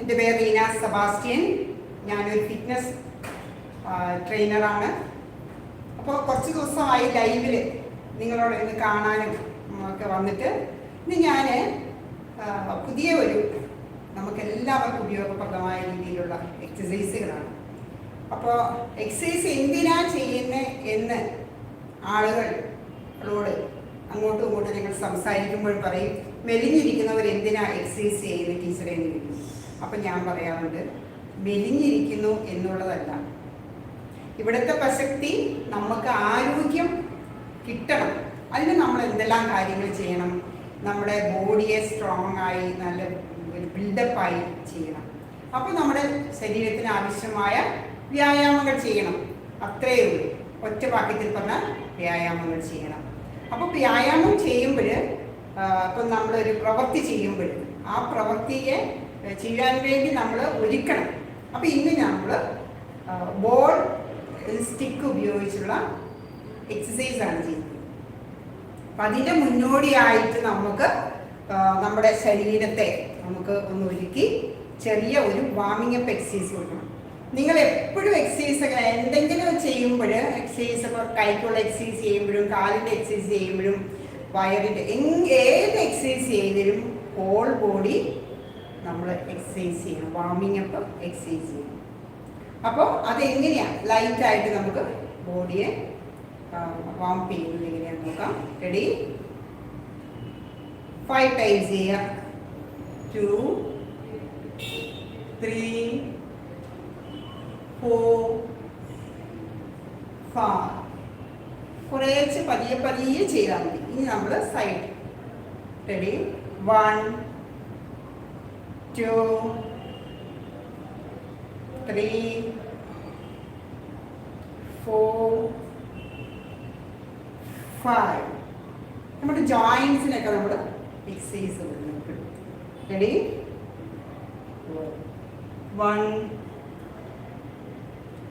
എന്റെ പേര് റീന സെബാസ്റ്റ്യൻ. ഞാനൊരു ഫിറ്റ്നസ് ട്രെയിനറാണ് അപ്പോൾ കുറച്ച് ദിവസമായി ലൈവിൽ നിങ്ങളോട് ഇന്ന് കാണാനും ഒക്കെ വന്നിട്ട് ഇന്ന് ഞാൻ പുതിയ ഒരു നമുക്കെല്ലാവർക്കും ഉപയോഗപ്രദമായ രീതിയിലുള്ള എക്സസൈസുകളാണ് അപ്പോൾ എക്സസൈസ് എന്തിനാ ചെയ്യുന്നത് എന്ന് ആളുകളോട് അങ്ങോട്ടും ഇങ്ങോട്ടും നിങ്ങൾ സംസാരിക്കുമ്പോൾ പറയും മെലിഞ്ഞിരിക്കുന്നവർ എന്തിനാ എക്സസൈസ് ചെയ്യുന്നത് ടീച്ചറെ എന്ന് ചോദിക്കും. അപ്പം ഞാൻ പറയാറുണ്ട് മെലിഞ്ഞിരിക്കുന്നു എന്നുള്ളതല്ല. ഇവിടുത്തെ പ്രസക്തി നമുക്ക് ആരോഗ്യം കിട്ടണം. അതിന് നമ്മൾ എന്തെല്ലാം കാര്യങ്ങൾ ചെയ്യണം? നമ്മുടെ ബോഡിയെ സ്ട്രോങ് ആയി നല്ല ബിൽഡപ്പായി ചെയ്യണം. അപ്പോൾ നമ്മുടെ ശരീരത്തിന് ആവശ്യമായ വ്യായാമങ്ങൾ ചെയ്യണം. അത്രയേ ഉള്ളൂ. ഒറ്റ വാക്യത്തിൽ പറഞ്ഞ വ്യായാമങ്ങൾ ചെയ്യണം. അപ്പോൾ വ്യായാമം ചെയ്യുമ്പോൾ ഇപ്പം നമ്മളൊരു പ്രവൃത്തി ചെയ്യുമ്പോൾ ആ പ്രവൃത്തിയെ ചെയ്യാൻ വേണ്ടി നമ്മൾ ഒരുക്കണം. അപ്പോൾ ഇന്ന് നമ്മൾ ബോൾ സ്റ്റിക്ക് ഉപയോഗിച്ചുള്ള എക്സസൈസ് ആണ് ചെയ്യുന്നത്. അപ്പം അതിന്റെ മുന്നോടിയായിട്ട് നമുക്ക് നമ്മുടെ ശരീരത്തെ നമുക്ക് ഒന്ന് ഒരുക്കി ചെറിയ ഒരു വാമിംഗ് അപ്പ് എക്സസൈസ് കൊടുക്കണം. നിങ്ങൾ എപ്പോഴും എക്സസൈസ് ഒക്കെ എന്തെങ്കിലും ചെയ്യുമ്പോൾ എക്സസൈസ് ഇപ്പോൾ കൈക്കുള്ള എക്സസൈസ് ചെയ്യുമ്പോഴും കാലിന്റെ എക്സസൈസ് ചെയ്യുമ്പോഴും വയറിന്റെ ഏത് എക്സസൈസ് ചെയ്തതിലും ഹോൾ ബോഡി നമ്മൾ എക്സസൈസ് ചെയ്യണം. വാമിംഗ് അപ്പ് എക്സസൈസ് ചെയ്യണം. അപ്പോൾ അതെങ്ങനെയാണ് ലൈറ്റായിട്ട് നമുക്ക് ബോഡിയെ വാം ചെയ്യുന്നത് എങ്ങനെയാണെന്ന് നോക്കാം. റെഡി ഫൈവ് ടൈംസ് ചെയ്യുക. ടു ത്രീ ഫോർ ഫൈവ് കുറേച്ച് പതിയെ പതിയെ ചെയ്താൽ മതി. ഇനി നമ്മൾ side ready one two three four five നമ്മുടെ ജോയിൻസിനൊക്കെ നമ്മൾ എക്സസൈസ് കൊടുക്കുന്നുണ്ട് ready one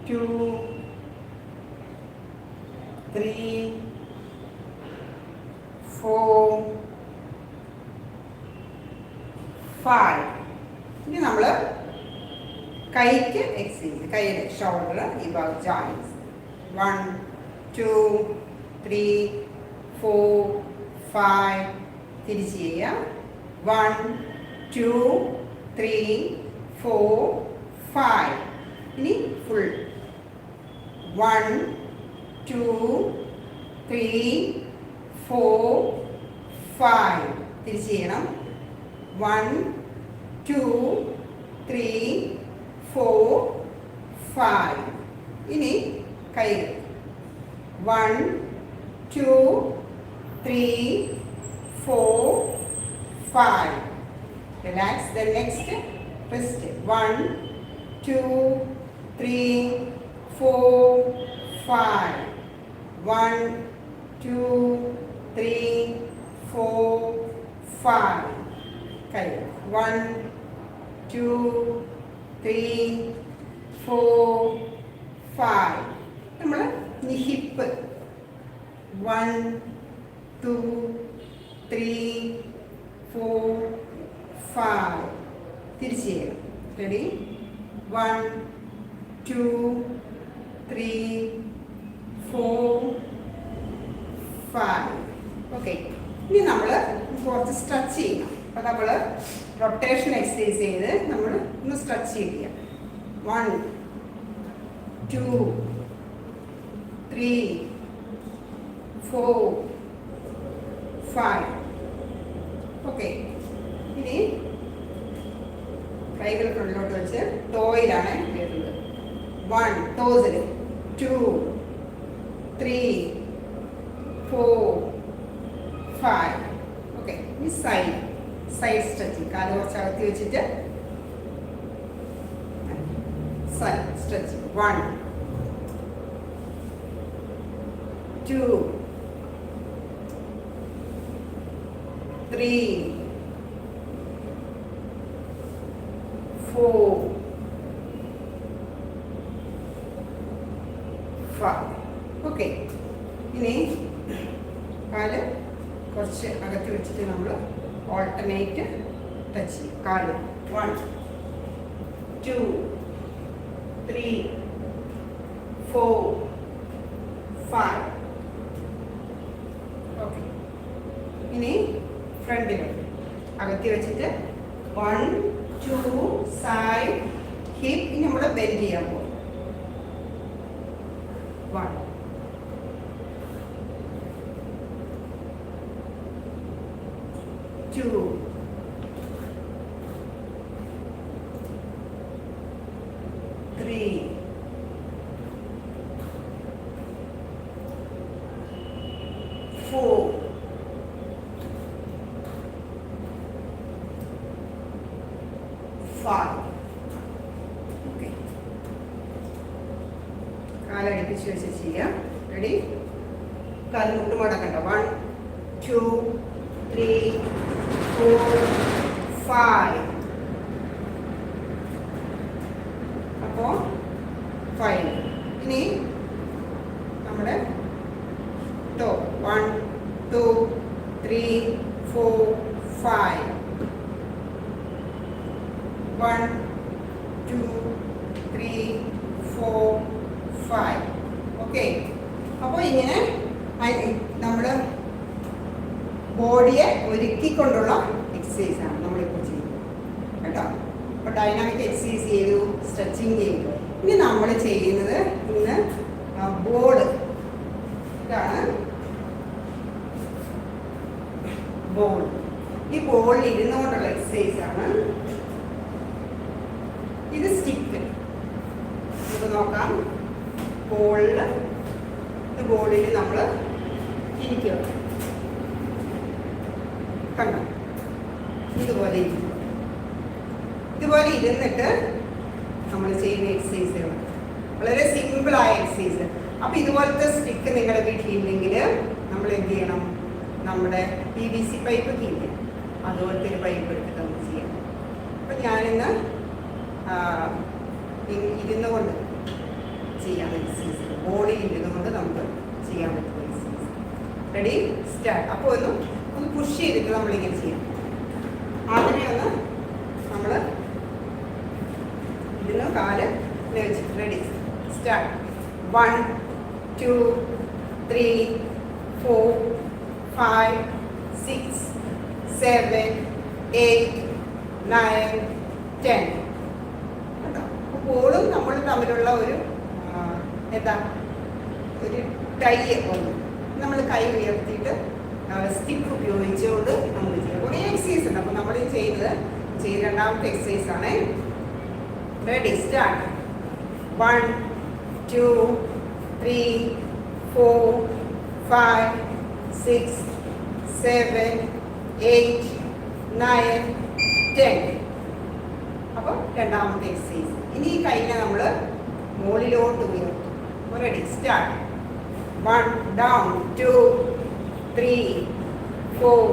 two three four five ഇനി നമ്മൾ കൈക്ക് എക്സൈസ് കൈയുടെ ഷോൾഡർ ഈ ഭാഗം joints one two three four five തിരിച്ച് ചെയ്യാം. One two three four five ഇനി full one two three four five തിരിച്ച് ചെയ്യണം. One two three four five ഇനി കൈകൾ one two three four five relax the next rest one two three four five one two three four five കൈകൾ one two three four five നമ്മൾ ഇനി hip one two three four five തിരിച്ച് ചെയ്യണം ready one two three four five okay ഇനി നമ്മൾ കുറച്ച് stretch ചെയ്യണം. അപ്പോൾ നമ്മൾ റൊട്ടേഷൻ എക്സസൈസ് ചെയ്ത് നമ്മൾ ഒന്ന് സ്ട്രെച്ച് ചെയ്യുക. One two three four five okay ഇനി കൈകൾ ഫ്രണ്ടിലോട്ട് വെച്ച് ടോയിലാണ് വരുന്നത്. One ടോസിൽ two three four five okay ഇനി സൈഡ് സൈഡ് സ്ട്രെച്ചിങ് കാൽ കുറച്ച് അകത്തി വെച്ചിട്ട് side stretching one two three four five okay ഇനി കാൽ കുറച്ച് അകത്ത് വെച്ചിട്ട് നമ്മൾ ഓൾട്ടർനേറ്റ് ടച്ച് ചെയ്യും കാൽ one two three four five okay ഇനി ഫ്രണ്ടിൽ അകത്തി വെച്ചിട്ട് വൺ ടു സൈഡ് ഹിപ്പ് ഇനി നമ്മൾ ബെൻഡ് ചെയ്യാൻ പോകും one two three four, five. Okay. കാലടിപ്പിച്ച് വെച്ച് ചെയ്യാം റെഡി കാൽ മുട്ട് മടക്കണ്ട one two three four five അപ്പോൾ ഫൈവ് ഇനി നമ്മുടെ toe one two three four five one two three four five okay അപ്പോൾ ഇങ്ങനെ നമ്മൾ ബോഡിയെ ഒരുക്കിക്കൊണ്ടുള്ള എക്സസൈസ് ആണ് നമ്മളിപ്പോൾ ചെയ്യുന്നത്. കേട്ടോ? അപ്പോൾ ഡൈനാമിക് എക്സസൈസ് ചെയ്തു സ്ട്രെച്ചിങ് ചെയ്തു. ഇനി നമ്മൾ ചെയ്യുന്നത് ഇന്ന് ബോർഡ് ഇതാണ്. ബോൾ ഈ ബോളിൽ ഇരുന്നുകൊണ്ടുള്ള എക്സസൈസ് ആണ്. ഇത് സ്റ്റിക്ക് നമുക്ക് നോക്കാം. ബോളിൽ ഇത് ബോളിൽ നമ്മൾ ഇരിക്കുക കണ്ടു? ഇതുപോലെ ഇരിക്കും. ഇതുപോലെ ഇരുന്നിട്ട് നമ്മൾ ചെയ്യുന്ന എക്സസൈസുകൾ വളരെ സിമ്പിളായ എക്സസൈസ് അപ്പോൾ ഇതുപോലത്തെ സ്റ്റിക്ക് നിങ്ങളുടെ വീട്ടിലില്ലെങ്കിൽ നമ്മൾ എന്ത് ചെയ്യണം? നമ്മുടെ പി വി സി പൈപ്പ് കീഴിൽ അതുപോലത്തെ ഒരു പൈപ്പ് എടുത്തിട്ട് നമുക്ക് ചെയ്യാം. അപ്പം ഞാനിന്ന് ഇരുന്നുകൊണ്ട് ചെയ്യാൻ എക്സസൈസ് ബോഡി ഇരുന്നുകൊണ്ട് നമുക്ക് ചെയ്യാൻ എക്സസൈസ് റെഡി സ്റ്റാർട്ട് അപ്പോൾ ഒന്ന് ഒന്ന് പുഷ് ചെയ്തിട്ട് നമ്മളിങ്ങനെ ചെയ്യാം. ആദ്യമേ ഒന്ന് നമ്മൾ ഇതിന് കാൽ വെച്ചിട്ട് ready start one two three four five six seven eight nine ten കേട്ടോ നമ്മൾ തമ്മിലുള്ള ഒരു എന്താ? ഒരു ടൈ ഒന്ന് നമ്മൾ കൈ ഉയർത്തിയിട്ട് സ്റ്റിക്ക് ഉപയോഗിച്ചുകൊണ്ട് നമ്മൾ ചെയ്യാം കുറേ എക്സസൈസ് ഉണ്ട്. അപ്പോൾ നമ്മൾ ചെയ്തത് ചെയ്ത് രണ്ടാമത്തെ എക്സസൈസ് ആണ്. Ready start one two three four five six seven eight nine ten അപ്പോൾ രണ്ടാമത്തെ എക്സസൈസ് ഇനി കൈനെ നമ്മൾ മുകളിലോട്ട് ഉയർത്തും. Ready start one down two three four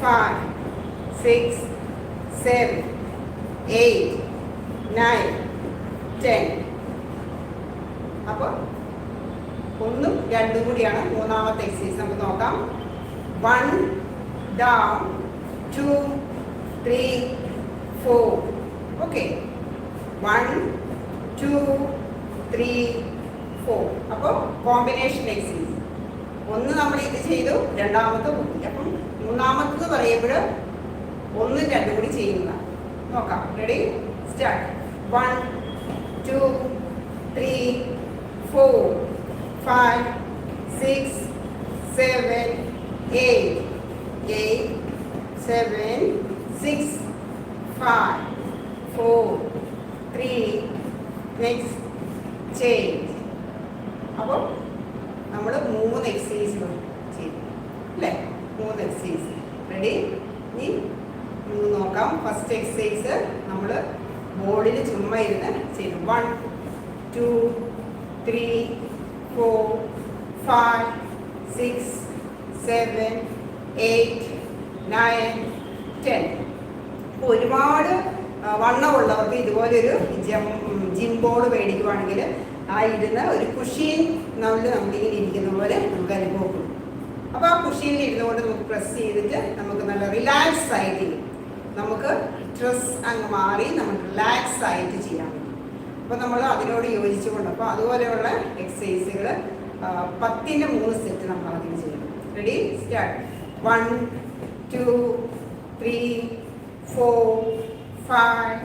five six seven eight nine ten അപ്പോൾ ഒന്നും രണ്ടും കൂടിയാണ് മൂന്നാമത്തെ എക്സസൈസ് നമുക്ക് നോക്കാം. One down two three four okay one two three four അപ്പോൾ കോമ്പിനേഷൻ എക്സസൈസ് ഒന്ന് നമ്മൾ ഇത് ചെയ്തു രണ്ടാമത്തെ കുത്തി അപ്പം മൂന്നാമത്തത് പറയുമ്പോൾ ഒന്നും രണ്ടും കൂടി ചെയ്യുന്ന നോക്കാം. Ready start one two three four five six seven eight eight seven six five four three next change അപ്പോൾ നമ്മൾ മൂന്ന് എക്സസൈസുകൾ ചെയ്തു. അല്ലേ? മൂന്ന് എക്സസൈസ് റെഡി ഇനി നോക്കാം. ഫസ്റ്റ് എക്സസൈസ് നമ്മൾ ബോർഡിൽ ചുമ്മാ ഇരുന്ന് ചെയ്തു. One two three four five six seven eight nine ten അപ്പോൾ ഒരുപാട് വണ്ണമുള്ളവർക്ക് ഇതുപോലൊരു ജം ജിം ബോർഡ് മേടിക്കുവാണെങ്കിൽ ആ ഇരുന്ന ഒരു കുഷീൻ നമ്മൾ നമ്മളിങ്ങനെ ഇരിക്കുന്ന പോലെ നമുക്ക് അനുഭവപ്പെടും. അപ്പോൾ ആ കുഷീനിൽ ഇരുന്നുകൊണ്ട് നമുക്ക് പ്രസ് ചെയ്തിട്ട് നമുക്ക് നല്ല റിലാക്സ് ആയിട്ട്. നമുക്ക് സ്ട്രെസ് അങ്ങ് മാറി നമ്മൾ റിലാക്സ് ആയിട്ട് ചെയ്യാൻ പറ്റും. അപ്പോൾ നമ്മൾ അതിനോട് യോജിച്ചുകൊണ്ട് അപ്പോൾ അതുപോലെയുള്ള എക്സസൈസുകൾ പത്തിന്റെ മൂന്ന് സെറ്റ് നമ്മൾ ആദ്യം ചെയ്യണം. Ready start one two three four five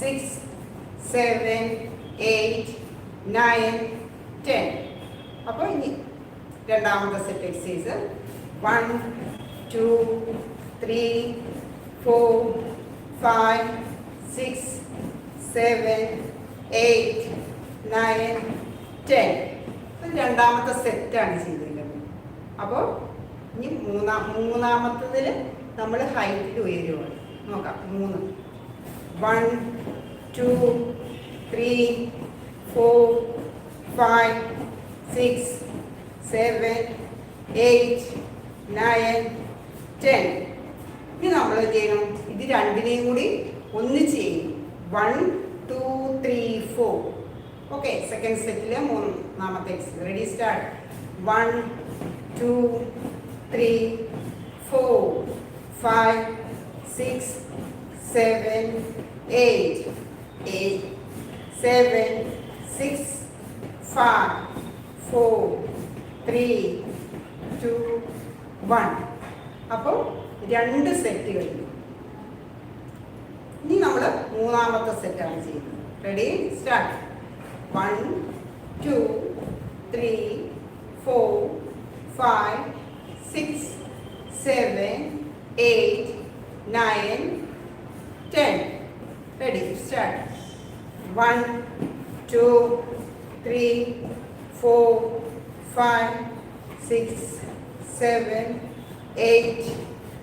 six seven eight nine ten അപ്പോൾ ഇനി രണ്ടാമത്തെ set exercise one two three four five six seven eight nine ten രണ്ടാമത്തെ സെറ്റാണ് ചെയ്തിട്ടുള്ളത് അപ്പോൾ ഇനി മൂന്നാ മൂന്നാമത്തതിൽ നമ്മൾ ഹൈറ്റിൽ ഉയരുവാണ്. നോക്കാം മൂന്ന്. One two three four five six seven eight nine ten ഇനി നമ്മൾ എന്ത് ചെയ്യണം? ഇത് രണ്ടിനെയും കൂടി ഒന്നിച്ച് ചെയ്യും one two three four okay second സെറ്റിലെ മൂന്നാമത്തെ ready start one two three four five six seven eight eight seven six five four three two one അപ്പോൾ രണ്ട് സെറ്റ് കഴിഞ്ഞു. ഇനി നമ്മൾ മൂന്നാമത്തെ സെറ്റാണ് ചെയ്യുന്നത്. Ready start one two three four five six seven eight nine ten ready start one two three four five six seven eight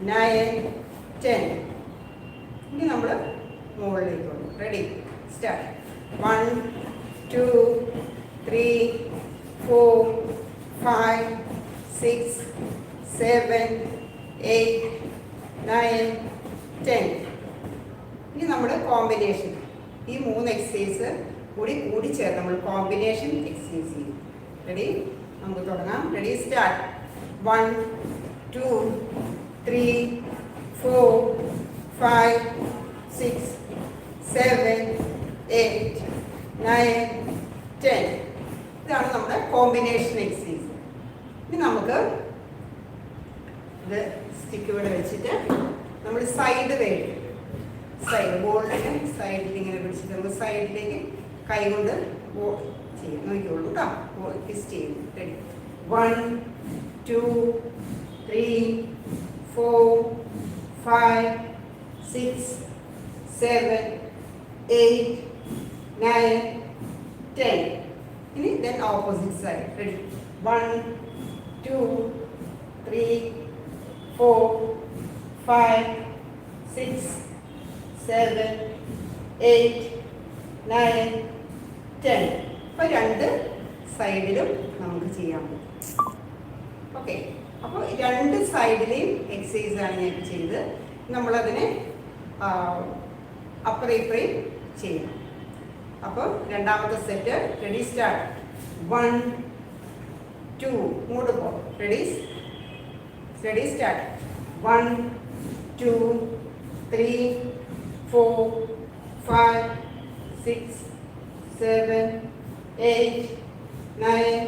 nine ten ഇനി നമ്മൾ മുകളിലേക്ക് പോകും ready start one two three four five six seven eight nine ten ഇനി നമ്മൾ combination ഈ മൂന്ന് exercise കൂടി കൂടി ചേർന്ന് നമ്മൾ കോമ്പിനേഷൻ എക്സസൈസ് ചെയ്യും. റെഡി നമുക്ക് തുടങ്ങാം. Ready start one two three four five six seven eight nine ten ഇതാണ് നമ്മുടെ കോമ്പിനേഷൻ എക്സസൈസ് ഇനി നമുക്ക് ഇത് സ്റ്റിക്ക് ഇവിടെ വെച്ചിട്ട് നമ്മൾ സൈഡ് വേണ്ടി സൈഡ് ബോളിലേക്ക് സൈഡിൽ ഇങ്ങനെ പിടിച്ചിട്ട് നമുക്ക് സൈഡിലേക്ക് കൈ കൊണ്ട് ബോൾ ചെയ്യും നോക്കിക്കോളൂ കേട്ടോ ട്വിസ്റ്റ് ചെയ്യും ready one two three four five six seven eight nine ten ഇനി then opposite side ready one two three four five six seven eight nine ten അപ്പോൾ രണ്ട് സൈഡിലും നമുക്ക് ചെയ്യാൻ പറ്റും ഓക്കെ. അപ്പോൾ രണ്ട് സൈഡിലെയും എക്സസൈസാണ് ഞാൻ ചെയ്ത് നമ്മളതിനെ അപ്പുറം ഇപ്പുറയും ചെയ്യണം അപ്പോൾ രണ്ടാമത്തെ set ready start one two ഇങ്ങോട്ട് പോ. Ready ready start one two three four five six seven eight nine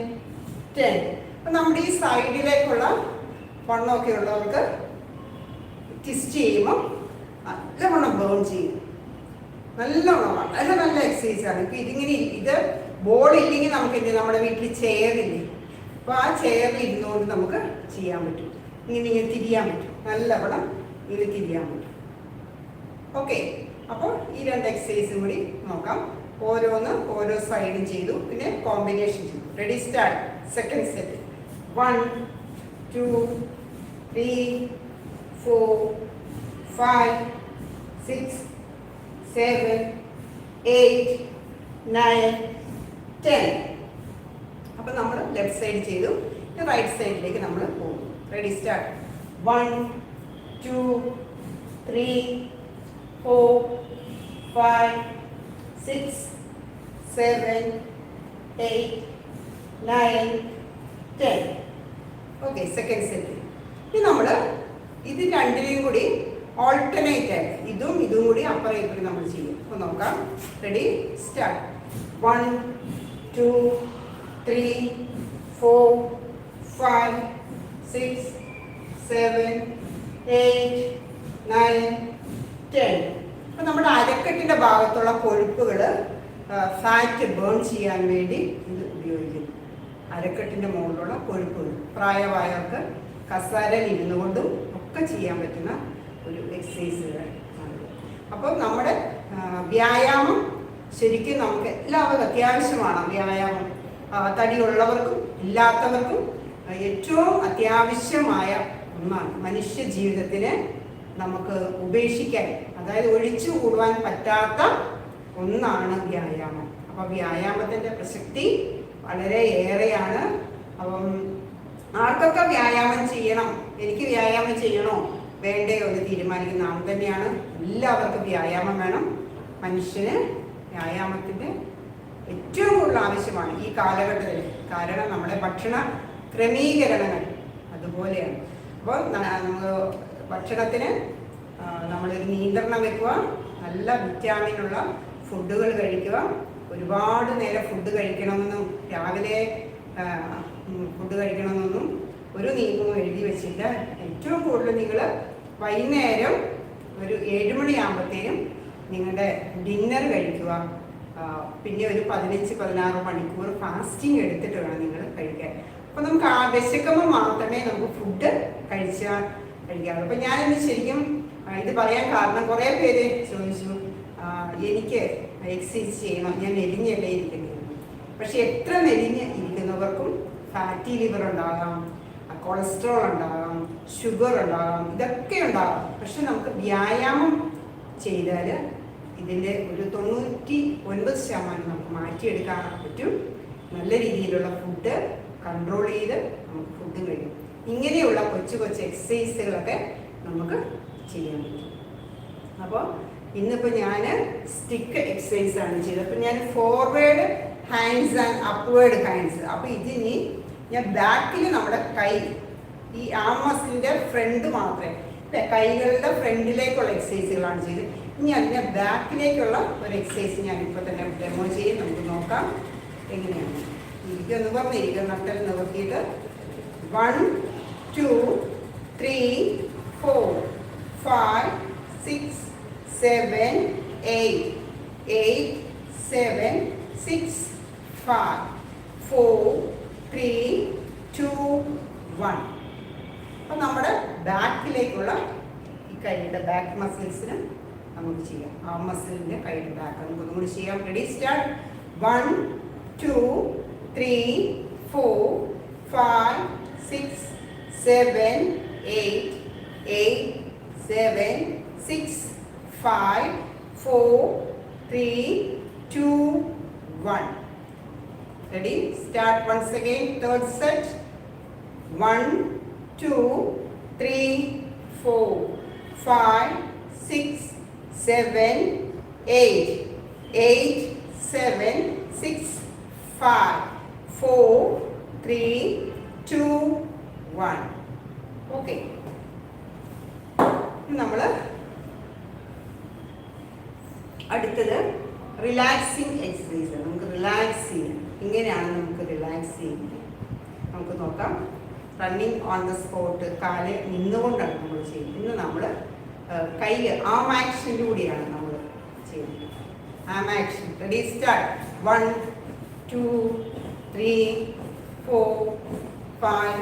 ten അപ്പം നമ്മുടെ ഈ സൈഡിലേക്കുള്ള വണ്ണമൊക്കെ ഉള്ളവർക്ക് ട്വിസ്റ്റ് ചെയ്യുമ്പോൾ നല്ലവണ്ണം ബേൺ ചെയ്യും. നല്ലവണ്ണം വളരെ നല്ല എക്സസൈസ് ആണ്. ഇപ്പം ഇതിങ്ങനെ ഇത് ബോൾ ഇല്ലെങ്കിൽ നമുക്ക് എന്ത് നമ്മുടെ വീട്ടിൽ ചെയറില്ലേ അപ്പോൾ ആ ചെയറിൽ ഇരുന്നുകൊണ്ട് നമുക്ക് ചെയ്യാൻ പറ്റും. ഇങ്ങനെ ഇങ്ങനെ തിരിയാൻ പറ്റും. നല്ലവണ്ണം ഇങ്ങനെ തിരിയാൻ പറ്റും. ഓക്കെ അപ്പോൾ ഈ രണ്ട് എക്സസൈസും കൂടി നോക്കാം. ഓരോന്ന് ഓരോ സൈഡും ചെയ്തു. പിന്നെ കോമ്പിനേഷൻ ചെയ്തു. Ready start second set one two three four five six seven eight nine ten അപ്പം നമ്മൾ ലെഫ്റ്റ് സൈഡ് ചെയ്തു. റൈറ്റ് സൈഡിലേക്ക് നമ്മൾ പോകും ready start one two three four five six seven eight nine ten okay second set ഇനി നമ്മൾ ഇത് രണ്ടിനെയും കൂടി ഓൾട്ടർനേറ്റ് ആയിട്ട് ഇതും ഇതും കൂടി അപ്പുറം ഇപ്പുറം നമ്മൾ ചെയ്യും. അപ്പോൾ നോക്കാം. Ready start one two three four five six seven eight nine ten അപ്പം നമ്മുടെ അരക്കെട്ടിന്റെ ഭാഗത്തുള്ള കൊഴുപ്പുകൾ ഫാറ്റ് ബേൺ ചെയ്യാൻ വേണ്ടി ഇത് ഉപയോഗിക്കുന്നു. അരക്കെട്ടിന്റെ മുകളിലുള്ള കൊഴുപ്പുകൾ പ്രായമായവർക്ക് കസാരയിൽ ഇരുന്നു കൊണ്ടും ഒക്കെ ചെയ്യാൻ പറ്റുന്ന ഒരു എക്സസൈസുകൾ അപ്പോൾ നമ്മുടെ വ്യായാമം ശരിക്കും നമുക്ക് എല്ലാവർക്കും അത്യാവശ്യമാണ്. വ്യായാമം തടിയുള്ളവർക്കും ഇല്ലാത്തവർക്കും ഏറ്റവും അത്യാവശ്യമായ ഒന്നാണ് മനുഷ്യ ജീവിതത്തിന് നമുക്ക് ഉപേക്ഷിക്കാൻ അതായത് ഒഴിച്ചു കൂടുവാൻ പറ്റാത്ത ഒന്നാണ് വ്യായാമം. അപ്പം വ്യായാമത്തിന്റെ പ്രസക്തി വളരെ ഏറെയാണ്. അപ്പം ആർക്കൊക്കെ വ്യായാമം ചെയ്യണം? എനിക്ക് വ്യായാമം ചെയ്യണോ? വേണ്ടയോ എന്ന് തീരുമാനിക്കുന്ന നാം തന്നെയാണ്. എല്ലാവർക്കും വ്യായാമം വേണം. മനുഷ്യന് വ്യായാമത്തിന്റെ ഏറ്റവും കൂടുതൽ ആവശ്യമാണ് ഈ കാലഘട്ടത്തിൽ. കാരണം നമ്മുടെ ഭക്ഷണ ക്രമീകരണങ്ങൾ അതുപോലെയാണ്. അപ്പോൾ നമുക്ക് ഭക്ഷണത്തിന് നമ്മളൊരു നിയന്ത്രണം വെക്കുക നല്ല വിറ്റാമിനുള്ള ഫുഡുകൾ കഴിക്കുക. ഒരുപാട് നേരം ഫുഡ് കഴിക്കണമെന്നും രാവിലെ ഫുഡ് കഴിക്കണമെന്നൊന്നും ഒരു നിയമവും എഴുതി വെച്ചില്ല ഏറ്റവും കൂടുതൽ നിങ്ങൾ വൈകുന്നേരം ഒരു ഏഴുമണിയാകുമ്പോഴത്തേനും നിങ്ങളുടെ ഡിന്നർ കഴിക്കുക. പിന്നെ ഒരു പതിനഞ്ച് പതിനാറ് മണിക്കൂർ ഫാസ്റ്റിംഗ് എടുത്തിട്ട് വേണം നിങ്ങൾ കഴിക്കാൻ. അപ്പോൾ നമുക്ക് ആ വിശക്കുമ്പോൾ മാത്രമേ നമുക്ക് ഫുഡ് കഴിച്ചാൽ കഴിക്കാറുള്ളൂ അപ്പോൾ ഞാനിന്ന് ശരിക്കും ഇത് പറയാൻ കാരണം കുറേ പേര് ചോദിച്ചു എനിക്ക് എക്സസൈസ് ചെയ്യണം ഞാൻ മെലിഞ്ഞല്ലേ ഇരിക്കുന്നത്? പക്ഷെ എത്ര മെലിഞ്ഞ് ഇരിക്കുന്നവർക്കും ഫാറ്റി ലിവർ ഉണ്ടാകാം കൊളസ്ട്രോൾ ഉണ്ടാകാം ഷുഗർ ഉണ്ടാകാം ഇതൊക്കെ ഉണ്ടാകാം. പക്ഷെ നമുക്ക് വ്യായാമം ചെയ്താൽ ഇതിന്റെ ഒരു തൊണ്ണൂറ്റി ഒൻപത് ശതമാനം നമുക്ക് മാറ്റിയെടുക്കാൻ പറ്റും. നല്ല രീതിയിലുള്ള ഫുഡ് കൺട്രോൾ ചെയ്ത് നമുക്ക് ഫുഡ് കഴിയും ഇങ്ങനെയുള്ള കൊച്ചു കൊച്ചു എക്സസൈസുകളൊക്കെ നമുക്ക് ചെയ്യാൻ പറ്റും. അപ്പോൾ ഇന്നിപ്പോൾ ഞാൻ സ്റ്റിക്ക് എക്സസൈസ് ആണ് ചെയ്തത്. അപ്പോൾ ഞാൻ forward hands and upward hands അപ്പോൾ ഇതിനി ഞാൻ ബാക്കിൽ നമ്മുടെ കൈ ഈ ആം മസിലിന്റെ ഫ്രണ്ട് മാത്രമേ കൈകളുടെ ഫ്രണ്ടിലേക്കുള്ള എക്സസൈസുകളാണ് ചെയ്തത്. ഇനി അതിന്റെ ബാക്കിലേക്കുള്ള ഒരു എക്സസൈസ് ഞാൻ ഇപ്പോൾ തന്നെ ഡെമോ ചെയ്യും. നമുക്ക് നോക്കാം. എങ്ങനെയാണ്? ഇരിക്കുക ഇരിക്കുന്ന നട്ടൽ നിവർത്തിയിട്ട്. One two three, four, five, six, seven, eight, eight, seven, six, five, four, three, two, one. അപ്പം നമ്മുടെ ബാക്കിലേക്കുള്ള ഈ കൈയുടെ ബാക്ക് മസിൽസിന് നമുക്ക് ചെയ്യാം. ആ മസിലിന്റെ കൈയുടെ ബാക്ക് നമുക്ക് ഒന്നും കൂടി ചെയ്യാം. Ready start one two three four five six seven, eight, eight, seven, six, five, four, three, two, one. Ready? Start once again. Third set. One, two, three, four, five, six, seven, eight, eight, seven, six, five, four, three, two. One okay നമ്മൾ അടുത്തത് relaxing exercise നമുക്ക് relax ചെയ്യാം. ഇങ്ങനെയാണ് നമുക്ക് relax ചെയ്യുന്നത്. നമുക്ക് നോക്കാം. Running on the spot കാൽ നിന്നുകൊണ്ടാണ് നമ്മൾ ചെയ്യുന്നത്. ഇന്ന് നമ്മൾ കൈ ആം ആക്ഷനിലൂടെയാണ് നമ്മൾ ചെയ്യുന്നത്. Arm action ready start one two three four five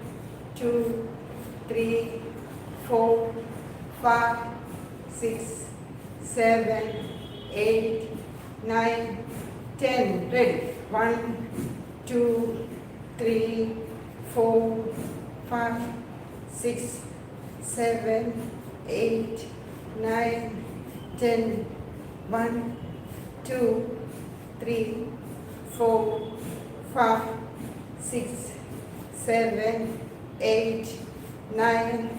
two, three, four, five, six, seven, eight, nine, ten. Ready. One, two, three, four, five, six, seven, eight, nine, ten. One, two, three, four, five, six, seven, eight, nine,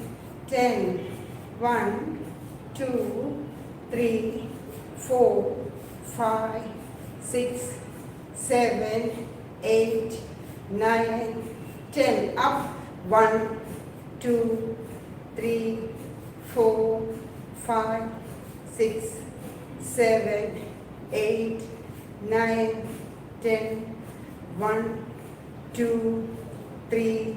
ten, one, two, three, four, five, six, seven, eight, nine, ten. Up, one, two, three, four, five, six, seven, eight, nine, ten, one, two, three,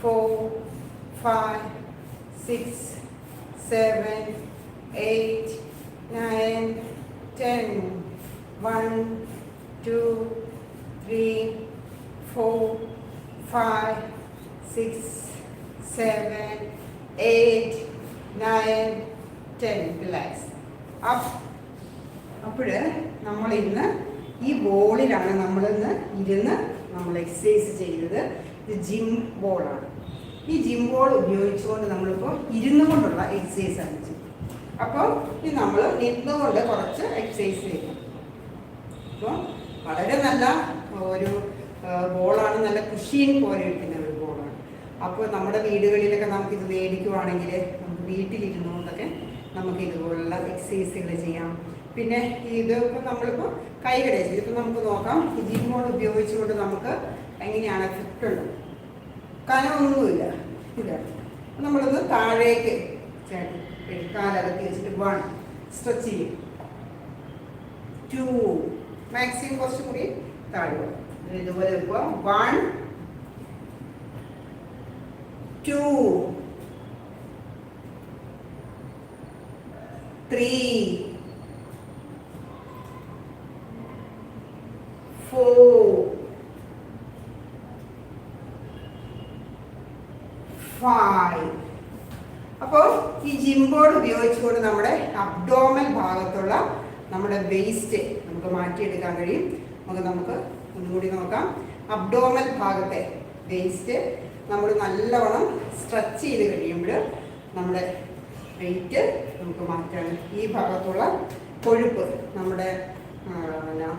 four five six seven eight nine ten one two three four five six seven eight nine ten relax അപ്പോൾ നമ്മൾ ഇന്ന് ഈ ബോളിലാണ് നമ്മളിന്ന് ഇരുന്ന് നമ്മൾ exercise ചെയ്തത് ഇത് gym ബോളാണ് ഈ ജിം ബോൾ ഉപയോഗിച്ചുകൊണ്ട് നമ്മളിപ്പോൾ ഇരുന്നു കൊണ്ടുള്ള എക്സസൈസ് ആണ് ചെയ്യും അപ്പോൾ ഇത് നമ്മൾ നിന്നുകൊണ്ട് കുറച്ച് എക്സസൈസ് ചെയ്യും അപ്പോൾ വളരെ നല്ല ഒരു ബോളാണ് നല്ല കുഷീൻ പോലെ ഇരിക്കുന്ന ഒരു ബോളാണ് അപ്പോൾ നമ്മുടെ വീടുകളിലൊക്കെ നമുക്കിത് മേടിക്കുവാണെങ്കിൽ നമുക്ക് വീട്ടിലിരുന്നുകൊണ്ടൊക്കെ നമുക്ക് ഇതുപോലുള്ള എക്സസൈസുകൾ ചെയ്യാം. പിന്നെ ഇത് ഇതിപ്പോൾ നമ്മളിപ്പോൾ കൈകടയിച്ചു ഇതിപ്പോൾ നമുക്ക് നോക്കാം. ഈ ജിം ബോൾ ഉപയോഗിച്ചുകൊണ്ട് നമുക്ക് എങ്ങനെയാണ് എഫക്റ്റ് ഉണ്ട് കനമൊന്നുമില്ല ഇതാണ് നമ്മളൊന്ന് താഴേക്ക് ചേട്ടൻ കാലകത്തി വെച്ചിട്ട് വൺ സ്ട്രെച്ച് ചെയ്യും. ടു മാക്സിമം കുറച്ചും കൂടി താഴെ ഇതുപോലെ വെക്കുക. One two three four five അപ്പോൾ ഈ ജിം ബോർഡ് ഉപയോഗിച്ചുകൊണ്ട് നമ്മുടെ അബ്ഡോമൽ ഭാഗത്തുള്ള നമ്മുടെ വേസ്റ്റ് നമുക്ക് മാറ്റിയെടുക്കാൻ കഴിയും. നമുക്ക് നമുക്ക് ഒന്നുകൂടി നോക്കാം. അബ്ഡോമൽ ഭാഗത്തെ വേസ്റ്റ് നമ്മൾ നല്ലവണ്ണം സ്ട്രെച്ച് ചെയ്ത് കഴിയുമ്പോൾ നമ്മുടെ വെയിറ്റ് നമുക്ക് മാറ്റാൻ ഈ ഭാഗത്തുള്ള കൊഴുപ്പ് നമ്മുടെ പിന്നെ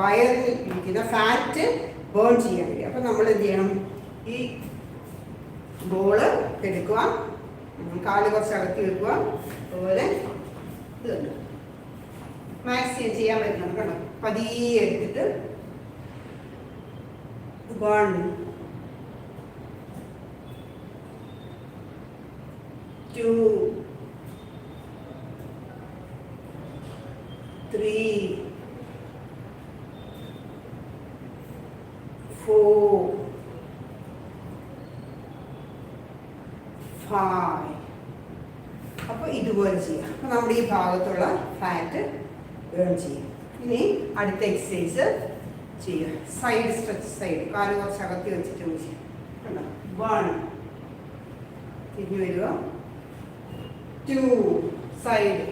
വയറിൽ ഇരിക്കുന്ന ഫാറ്റ് ബേൺ ചെയ്യാൻ കഴിയും. അപ്പം നമ്മൾ എന്ത് ചെയ്യണം? ഈ ബോൾ എടുക്കുക. കാൽ കുറച്ച് അകത്തി വെക്കുക. അതുപോലെ ഇത് മാക്സിമം ചെയ്യാൻ പറ്റണം കേട്ടോ. പതിയെ എടുത്തിട്ട് one two three four five അപ്പോൾ ഇതുപോലെ ചെയ്യാം. അപ്പോൾ നമ്മുടെ ഈ ഭാഗത്തുള്ള ഫാറ്റ് ബേൺ ചെയ്യും. ഇനി അടുത്ത എക്സസൈസ് ചെയ്യുക. സൈഡ് സ്ട്രെച്ച് സൈഡ് കാൽ കുറച്ച് അകത്തി വെച്ചിട്ട് ചെയ്യാം. കണ്ടോ? വൺ തിരിഞ്ഞു വരിക ടു സൈഡ്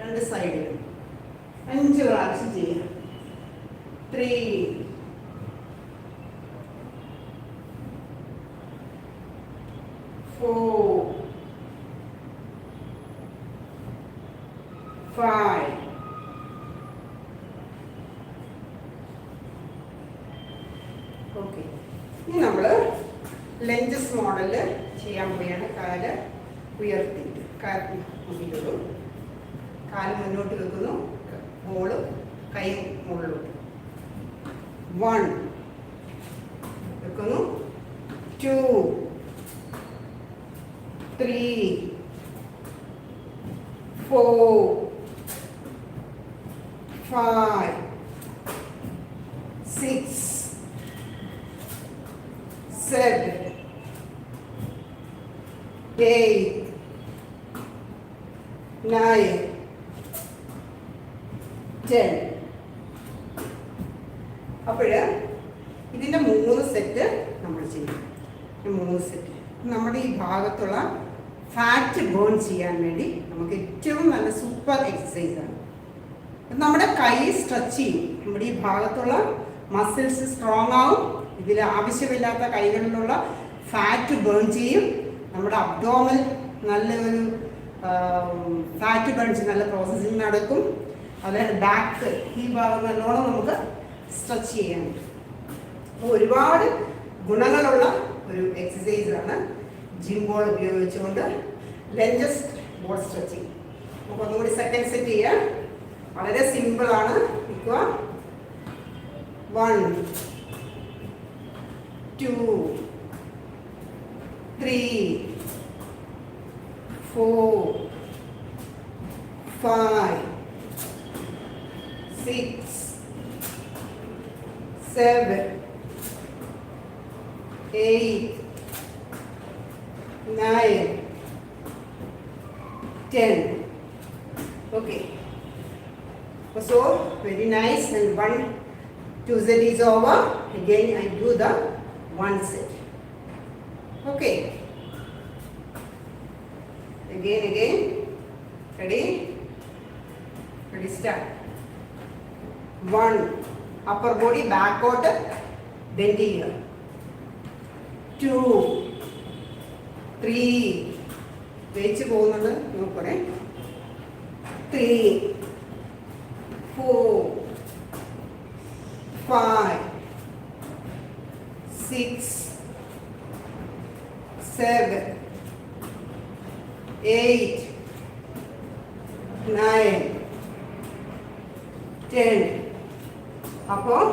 രണ്ട് സൈഡ് അഞ്ച് പ്രാവശ്യം ചെയ്യുക. ത്രീ four, five, ഓക്കെ ഇനി നമ്മൾ ലെഞ്ചസ് മോഡൽ ചെയ്യാൻ പോവുകയാണ് കാൽ ഉയർത്തിയിട്ട് കാൽ മുന്നിലിടും കാൽ മുന്നോട്ട് വെക്കുന്നു. ബോൾ കൈ മുകളിലോട്ട്. വൺ വെക്കുന്നു two three four five six seven, eight, nine, ten. അപ്പോൾ ഇതിന്റെ മൂന്ന് സെറ്റ് നമ്മൾ ചെയ്യും മൂന്ന് സെറ്റ്. നമ്മുടെ ഈ ഭാഗത്തുള്ള ഫാറ്റ് ബേൺ ചെയ്യാൻ വേണ്ടി നമുക്ക് ഏറ്റവും നല്ല സൂപ്പർ എക്സസൈസ് ആണ്. നമ്മുടെ കൈ സ്ട്രെച്ച് ചെയ്യും. നമ്മുടെ ഈ ഭാഗത്തുള്ള മസിൽസ് സ്ട്രോങ് ആവും. ഇതിൽ ആവശ്യമില്ലാത്ത കൈകളിലുള്ള ഫാറ്റ് ബേൺ ചെയ്യും. നമ്മുടെ അബ്ഡോമൽ നല്ലൊരു ഫാറ്റ് ബേൺ ചെയ്യും നല്ല പ്രോസസ്സിങ് നടക്കും. അതായത് ബാക്ക് ഈ ഭാഗം നല്ലോണം നമുക്ക് സ്ട്രെച്ച് ചെയ്യാൻ പറ്റും. ഒരുപാട് ഗുണങ്ങളുള്ള ഒരു എക്സസൈസാണ് ജിം ബോൾ ഉപയോഗിച്ചുകൊണ്ട് ലഞ്ചസ് ബോൾ സ്ട്രെച്ചിങ്. അപ്പൊ ഒന്നുകൂടി സെക്കൻഡ് സെറ്റ് ചെയ്യാം. വളരെ സിമ്പിൾ ആണ്. നിൽക്കുക. One two three four five six seven eight, nine, ten. Okay. So very nice and one two set is over. Again I do the one set. Okay. Again, again. Ready? Ready, start. One. Upper body back backward, bend here. Two three വേച്ച് പോകുന്നത് നോക്കണേ three four five six seven eight nine ten അപ്പോൾ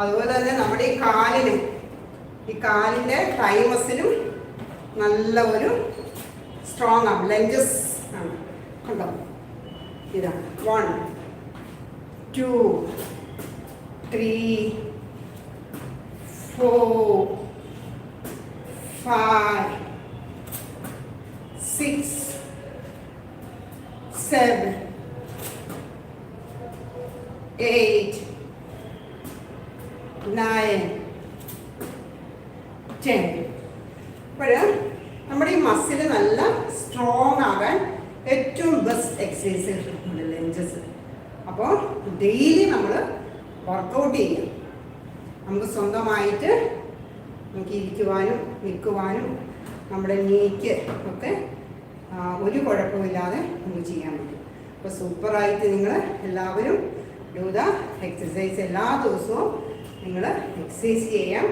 അതുപോലെ തന്നെ നമ്മുടെ ഈ കാലിനും ഈ കാലിന്റെ തൈമസിനും നല്ല ഒരു സ്ട്രോങ് ആണ്. ലഞ്ചസ് ആണ്. കണ്ടോ? ഇതാണ് one two three four five six seven eight nine ten അപ്പോൾ നമ്മുടെ ഈ മസിൽ നല്ല സ്ട്രോങ് ആകാൻ ഏറ്റവും ബെസ്റ്റ് എക്സസൈസ് നമ്മുടെ ലഞ്ചസ് അപ്പോൾ ഡെയിലി നമ്മൾ വർക്കൗട്ട് ചെയ്യും നമുക്ക് സ്വന്തമായിട്ട് നമുക്ക് ഇരിക്കുവാനും നിൽക്കുവാനും നമ്മുടെ നീക്ക് ഒക്കെ ഒരു കുഴപ്പമില്ലാതെ നമുക്ക് ചെയ്യാൻ പറ്റും. അപ്പോൾ സൂപ്പറായിട്ട് നിങ്ങൾ എല്ലാവരും ദ എക്സസൈസ് എല്ലാ ദിവസവും നിങ്ങൾ എക്സസൈസ് ചെയ്യാം.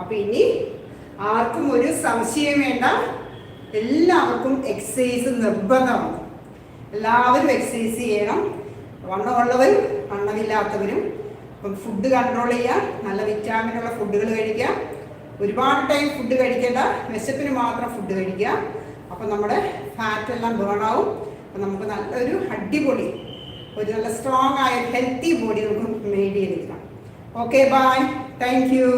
അപ്പോൾ ഇനി ആർക്കും ഒരു സംശയം വേണ്ട. എല്ലാവർക്കും എക്സസൈസ് നിർബന്ധമാണ്. എല്ലാവരും എക്സസൈസ് ചെയ്യണം. വണ്ണമുള്ളവരും വണ്ണമില്ലാത്തവരും അപ്പം ഫുഡ് കൺട്രോൾ ചെയ്യുക നല്ല വിറ്റാമിനുള്ള ഫുഡുകൾ കഴിക്കുക. ഒരുപാട് ടൈം ഫുഡ് കഴിക്കേണ്ട വിശപ്പിന് മാത്രം ഫുഡ് കഴിക്കുക. അപ്പം നമ്മുടെ ഫാറ്റ് എല്ലാം ബേൺ ആവും. അപ്പം നമുക്ക് നല്ലൊരു അടിപൊളി ഒരു നല്ല സ്ട്രോങ് ആയ ഹെൽത്തി ബോഡി നമുക്ക് മെയിന്റെയിൻ ചെയ്തെടുക്കാം ഓക്കെ ബൈ താങ്ക് യു